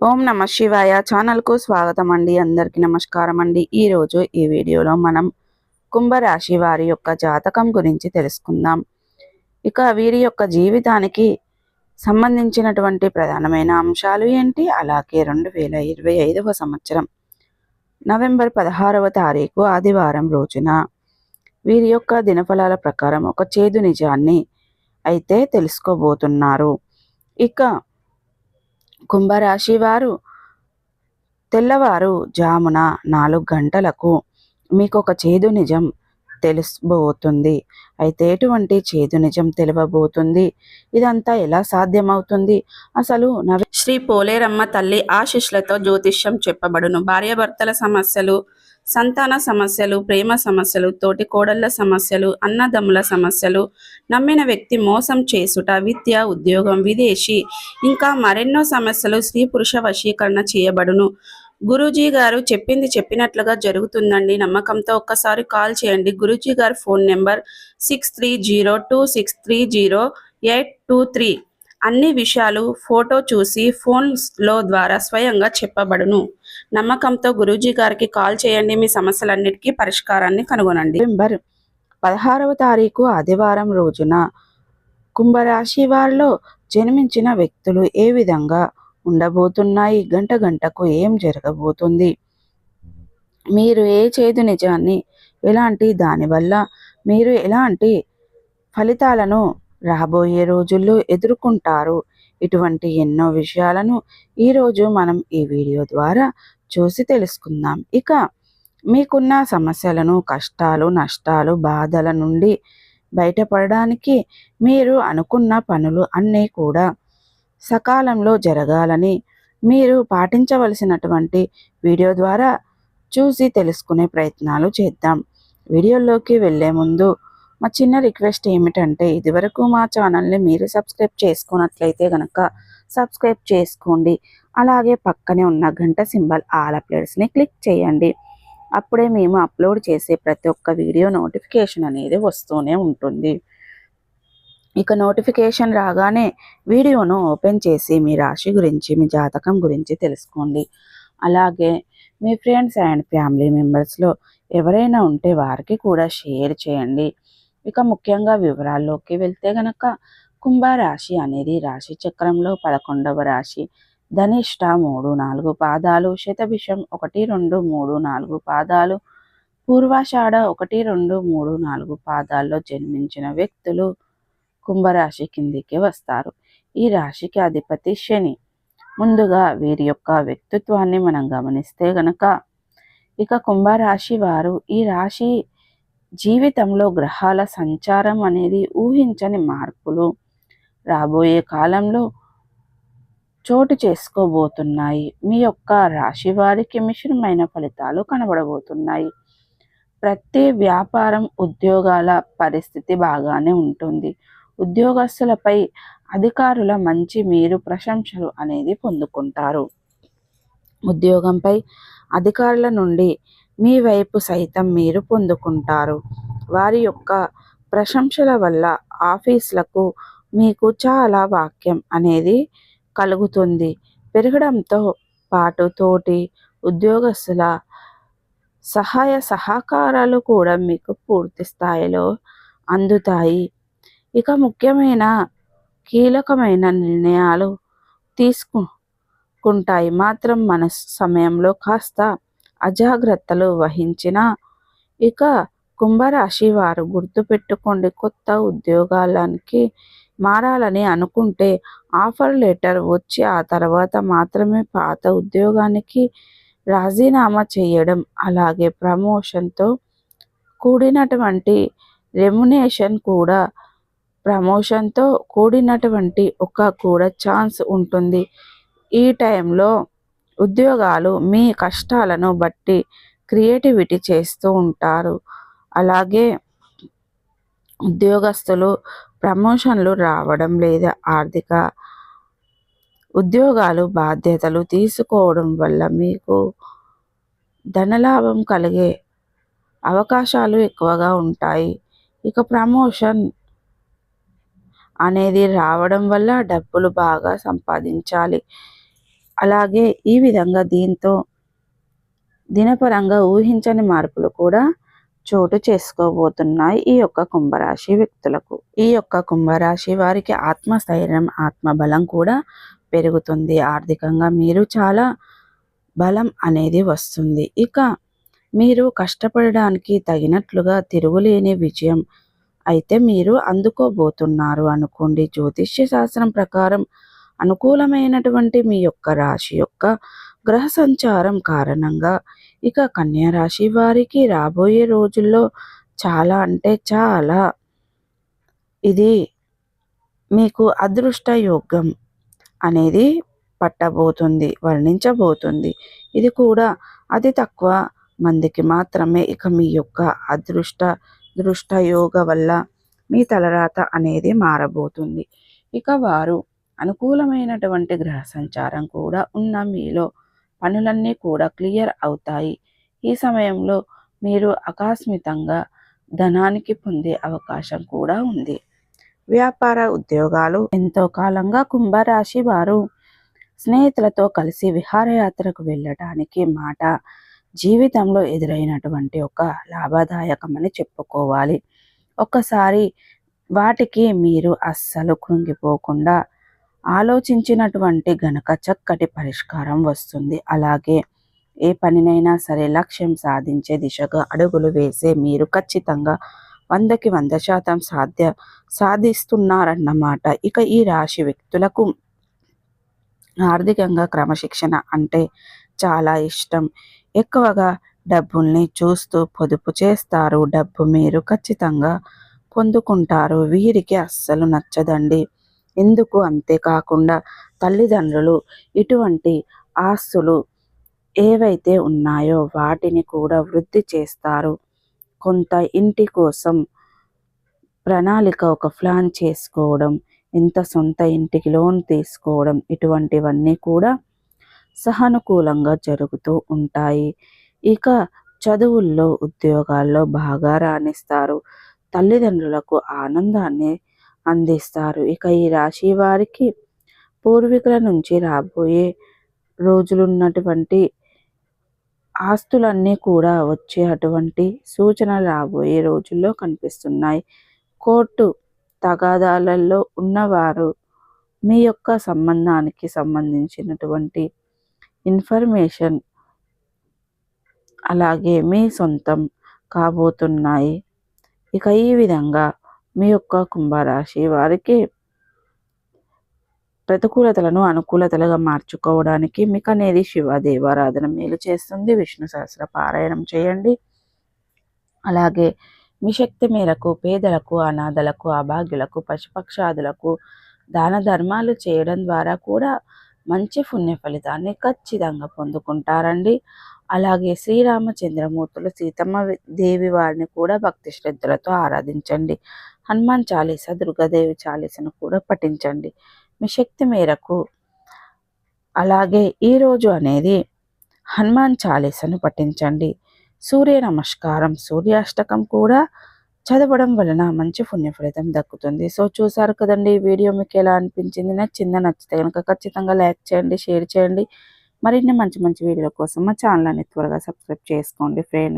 ఓం నమ శివాయ ఛానల్కు స్వాగతం అండి. అందరికీ నమస్కారం అండి. ఈరోజు ఈ వీడియోలో మనం కుంభరాశి వారి యొక్క జాతకం గురించి తెలుసుకుందాం. ఇక వీరి యొక్క జీవితానికి సంబంధించినటువంటి ప్రధానమైన అంశాలు ఏంటి? అలాగే రెండు వేల ఇరవై ఐదవ సంవత్సరం నవంబర్ పదహారవ తారీఖు ఆదివారం రోజున వీరి యొక్క దినఫలాల ప్రకారం ఒక చేదు నిజాన్ని అయితే తెలుసుకోబోతున్నారు. ఇక కుంభరాశి వారు తెల్లవారు జామున నాలుగు గంటలకు మీకు ఒక చేదు నిజం తెలుసుబోతుంది. అయితే ఎటువంటి చేదు నిజం తెలియబోతుంది ఇదంతా ఎలా సాధ్యమవుతుంది? అసలు నవ శ్రీ పోలేరమ్మ తల్లి ఆశిష్లతో జ్యోతిష్యం చెప్పబడును. భార్యాభర్తల సమస్యలు సంతాన సమస్యలు ప్రేమ సమస్యలు తోటి కోడళ్ళ సమస్యలు అన్నదమ్ముల సమస్యలు నమ్మిన వ్యక్తి మోసం చేసుట విద్య ఉద్యోగం విదేశీ ఇంకా మరెన్నో సమస్యలు స్త్రీ పురుష వశీకరణ చేయబడును. గురూజీ గారు చెప్పింది చెప్పినట్లుగా జరుగుతుందండి. నమ్మకంతో ఒక్కసారి కాల్ చేయండి. గురూజీ గారి phone number six three zero two six three zero eight two three. అన్ని విషయాలు ఫోటో చూసి ఫోన్లో ద్వారా స్వయంగా చెప్పబడును. నమ్మకంతో గురూజీ గారికి కాల్ చేయండి. మీ సమస్యలన్నిటికీ పరిష్కారాన్ని కనుగొనండి. నవంబర్ పదహారవ తారీఖు ఆదివారం రోజున కుంభరాశి వారిలో జన్మించిన వ్యక్తులు ఏ విధంగా ఉండబోతున్నాయి? గంట గంటకు ఏం జరగబోతుంది? మీరు ఏ చేదు నిజాన్ని ఎలాంటి దానివల్ల మీరు ఎలాంటి ఫలితాలను రాబోయే రోజుల్లో ఎదుర్కొంటారు. ఇటువంటి ఎన్నో విషయాలను ఈరోజు మనం ఈ వీడియో ద్వారా చూసి తెలుసుకుందాం. ఇక మీకున్న సమస్యలను కష్టాలు నష్టాలు బాధల నుండి బయటపడడానికి మీరు అనుకున్న పనులు అన్నీ కూడా సకాలంలో జరగాలని మీరు పాటించవలసినటువంటి వీడియో ద్వారా చూసి తెలుసుకునే ప్రయత్నాలు చేద్దాం. వీడియోలోకి వెళ్ళే ముందు మా చిన్న రిక్వెస్ట్ ఏమిటంటే ఇదివరకు మా ఛానల్ని మీరు సబ్స్క్రైబ్ చేసుకున్నట్లయితే కనుక సబ్స్క్రైబ్ చేసుకోండి. అలాగే పక్కనే ఉన్న గంట సింబల్ ఆల్ అప్లోడ్స్ని క్లిక్ చేయండి. అప్పుడే మేము అప్లోడ్ చేసే ప్రతి ఒక్క వీడియో నోటిఫికేషన్ అనేది వస్తూనే ఉంటుంది. ఇక నోటిఫికేషన్ రాగానే వీడియోను ఓపెన్ చేసి మీ రాశి గురించి మీ జాతకం గురించి తెలుసుకోండి. అలాగే మీ ఫ్రెండ్స్ అండ్ ఫ్యామిలీ మెంబర్స్లో ఎవరైనా ఉంటే వారికి కూడా షేర్ చేయండి. ఇక ముఖ్యంగా వివరాల్లోకి వెళ్తే గనక కుంభరాశి అనేది రాశి చక్రంలో పదకొండవ రాశి. ధనిష్ట మూడు నాలుగు పాదాలు శతభిషం ఒకటి రెండు మూడు నాలుగు పాదాలు పూర్వాషాఢ ఒకటి రెండు మూడు నాలుగు పాదాల్లో జన్మించిన వ్యక్తులు కుంభరాశి కిందికి వస్తారు. ఈ రాశికి అధిపతి శని. ముందుగా వీరి యొక్క వ్యక్తిత్వాన్ని మనం గమనిస్తే గనక ఇక కుంభరాశి వారు ఈ రాశి జీవితంలో గ్రహాల సంచారం అనేది ఊహించని మార్పులు రాబోయే కాలంలో చోటు చేసుకోబోతున్నాయి. మీ యొక్క రాశి వారికి మిశ్రమైన ఫలితాలు కనబడబోతున్నాయి. ప్రతి వ్యాపారం ఉద్యోగాల పరిస్థితి బాగానే ఉంటుంది. ఉద్యోగస్తులపై అధికారుల మంచి మీరు ప్రశంసలు అనేది పొందుకుంటారు. ఉద్యోగంపై అధికారుల నుండి మీ వైపు సైతం మీరు పొందుకుంటారు. వారి యొక్క ప్రశంసల వల్ల ఆఫీసులకు మీకు చాలా వాక్యం అనేది కలుగుతుంది. పెరగడంతో పాటు తోటి ఉద్యోగస్తుల సహాయ సహకారాలు కూడా మీకు పూర్తి స్థాయిలో అందుతాయి. ఇక ముఖ్యమైన కీలకమైన నిర్ణయాలు తీసుకుంటాయి మాత్రం మన సమయంలో కాస్త అజాగ్రత్తలు వహించిన ఇక కుంభరాశి వారు గుర్తుపెట్టుకోండి కొత్త ఉద్యోగాలకి మారాలని అనుకుంటే ఆఫర్ లెటర్ వచ్చి ఆ తర్వాత మాత్రమే పాత ఉద్యోగానికి రాజీనామా చేయడం అలాగే ప్రమోషన్తో కూడినటువంటి రెమ్యునేషన్ కూడా ప్రమోషన్తో కూడినటువంటి ఒక కూడా ఛాన్స్ ఉంటుంది. ఈ టైంలో ఉద్యోగాలు మీ కష్టాలను బట్టి క్రియేటివిటీ చేస్తూ ఉంటారు. అలాగే ఉద్యోగస్తులు ప్రమోషన్లు రావడం లేదా ఆర్థిక ఉద్యోగాలు బాధ్యతలు తీసుకోవడం వల్ల మీకు ధనలాభం కలిగే అవకాశాలు ఎక్కువగా ఉంటాయి. ఇక ప్రమోషన్ అనేది రావడం వల్ల డబ్బులు బాగా సంపాదించాలి. అలాగే ఈ విధంగా దీంతో దినపరంగా ఊహించని మార్పులు కూడా చోటు చేసుకోబోతున్నాయి ఈ యొక్క కుంభరాశి వ్యక్తులకు. ఈ యొక్క కుంభరాశి వారికి ఆత్మస్థైర్యం ఆత్మబలం కూడా పెరుగుతుంది. ఆర్థికంగా మీరు చాలా బలం అనేది వస్తుంది. ఇక మీరు కష్టపడడానికి తగినట్లుగా తిరుగులేని విజయం అయితే మీరు అందుకోబోతున్నారు అనుకోండి. జ్యోతిష్య శాస్త్రం ప్రకారం అనుకూలమైనటువంటి మీ యొక్క రాశి యొక్క గ్రహ సంచారం కారణంగా ఇక కన్యా రాశి వారికి రాబోయే రోజుల్లో చాలా అంటే చాలా ఇది మీకు అదృష్ట యోగం అనేది పట్టబోతుంది వర్ణించబోతుంది. ఇది కూడా అతి తక్కువ మందికి మాత్రమే ఇక మీ యొక్క అదృష్ట దృష్ట యోగ వల్ల మీ తలరాత అనేది మారబోతుంది. ఇక వారు అనుకూలమైనటువంటి గ్రహ సంచారం కూడా ఉన్న మీలో పనులన్నీ కూడా క్లియర్ అవుతాయి. ఈ సమయంలో మీరు ఆకస్మితంగా ధనానికి పొందే అవకాశం కూడా ఉంది. వ్యాపార ఉద్యోగాలు ఎంతో కాలంగా కుంభరాశి వారు స్నేహితులతో కలిసి విహారయాత్రకు వెళ్ళటానికి మాట జీవితంలో ఎదురైనటువంటి ఒక లాభదాయకమని చెప్పుకోవాలి. ఒక్కసారి వాటికి మీరు అస్సలు కృంగిపోకుండా ఆలోచించినటువంటి గనక చక్కటి పరిష్కారం వస్తుంది. అలాగే ఏ పనినైనా సరే లక్ష్యం సాధించే దిశగా అడుగులు వేసే మీరు ఖచ్చితంగా వందకి వంద శాతం సాధ్య సాధిస్తున్నారన్నమాట. ఇక ఈ రాశి వ్యక్తులకు ఆర్థికంగా క్రమశిక్షణ అంటే చాలా ఇష్టం. ఎక్కువగా డబ్బుల్ని చూస్తూ పొదుపు చేస్తారు. డబ్బు మీరు ఖచ్చితంగా పొందుకుంటారు. వీరికి అస్సలు నచ్చదండి. ఎందుకు అంతేకాకుండా తల్లిదండ్రులు ఇటువంటి ఆస్తులు ఏవైతే ఉన్నాయో వాటిని కూడా వృద్ధి చేస్తారు. కొంత ఇంటి కోసం ప్రణాళిక ఒక ప్లాన్ చేసుకోవడం ఇంత సొంత ఇంటికి లోన్ తీసుకోవడం ఇటువంటివన్నీ కూడా సహానుకూలంగా జరుగుతూ ఉంటాయి. ఇక చదువుల్లో ఉద్యోగాల్లో బాగా రాణిస్తారు. తల్లిదండ్రులకు ఆనందాన్ని అందిస్తారు. ఇక ఈ రాశి వారికి పూర్వీకుల నుంచి రాబోయే రోజులున్నటువంటి ఆస్తులన్నీ కూడా వచ్చే అటువంటి సూచనలు రాబోయే రోజుల్లో కనిపిస్తున్నాయి. కోర్టు తగాదాలలో ఉన్నవారు మీ యొక్క సంబంధానికి సంబంధించినటువంటి ఇన్ఫర్మేషన్ అలాగే మీ సొంతం కాబోతున్నాయి. ఇక ఈ విధంగా మీ యొక్క కుంభరాశి వారికి ప్రతికూలతలను అనుకూలతలుగా మార్చుకోవడానికి మీకు అనేది శివ దేవారాధన మేలు చేస్తుంది. విష్ణు సహస్ర పారాయణం చేయండి. అలాగే మీ శక్తి మేరకు పేదలకు అనాథలకు అభాగ్యులకు పశుపక్షాదులకు దాన ధర్మాలు చేయడం ద్వారా కూడా మంచి పుణ్య ఫలితాన్ని ఖచ్చితంగా పొందుకుంటారండి. అలాగే శ్రీరామచంద్రమూర్తులు సీతమ్మ దేవి వారిని కూడా భక్తి శ్రద్ధలతో ఆరాధించండి. హనుమాన్ చాలీస దుర్గాదేవి చాలీసను కూడా పఠించండి. మీ శక్తి మేరకు అలాగే ఈరోజు అనేది హనుమాన్ చాలీసను పఠించండి. సూర్య నమస్కారం సూర్యాష్టకం కూడా చదవడం వలన మంచి పుణ్య ఫలితం దక్కుతుంది. సో చూసారు కదండి ఈ వీడియో మీకు ఎలా అనిపించింది? నచ్చిందా? నచ్చితే కనుక ఖచ్చితంగా లైక్ చేయండి షేర్ చేయండి. మరిన్ని మంచి మంచి వీడియోల కోసం మా ఛానల్ని త్వరగా సబ్స్క్రైబ్ చేసుకోండి ఫ్రెండ్స్.